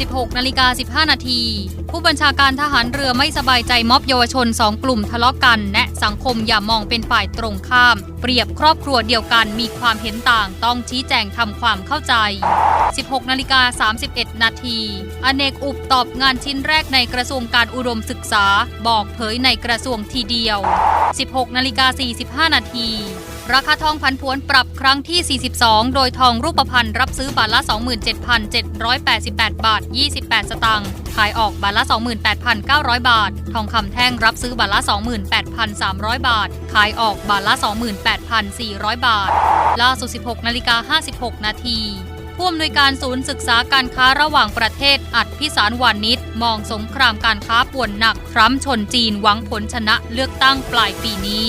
16นาฬิกา15 นาที ผู้บัญชาการทหารเรือไม่สบายใจม็อบเยาวชน 2 กลุ่มทะเลาะกันแนะสังคมอย่ามองเป็นฝ่ายตรงข้าม เปรียบครอบครัวเดียวกันมีความเห็นต่างต้องชี้แจงทำความเข้าใจ 16นาฬิกา31 นาทีอเนกอุบตอบงานชิ้นแรกในกระทรวงการอุดมศึกษา บอกเผยในกระทรวงทีเดียว 16นาฬิกา45 นาที ราคาทองผันผวนปรับครั้งที่ 42 โดยทองรูปพรรณรับซื้อบาทละ 27,788 บาท 28 สตางค์ ขายออกบาทละ 28,900 บาท ทองคำแท่งรับซื้อบาทละ 28,300 บาท ขายออกบาทละ 28,400 บาท ล่าสุด 16นาฬิกา56 นาทีผู้อำนวยการศูนย์ศึกษาการค้าระหว่างประเทศอัดพิสารวานิชมองสงครามการค้าป่วนหนัก ทรัมป์ชนจีนหวังผลชนะเลือกตั้งปลายปีนี้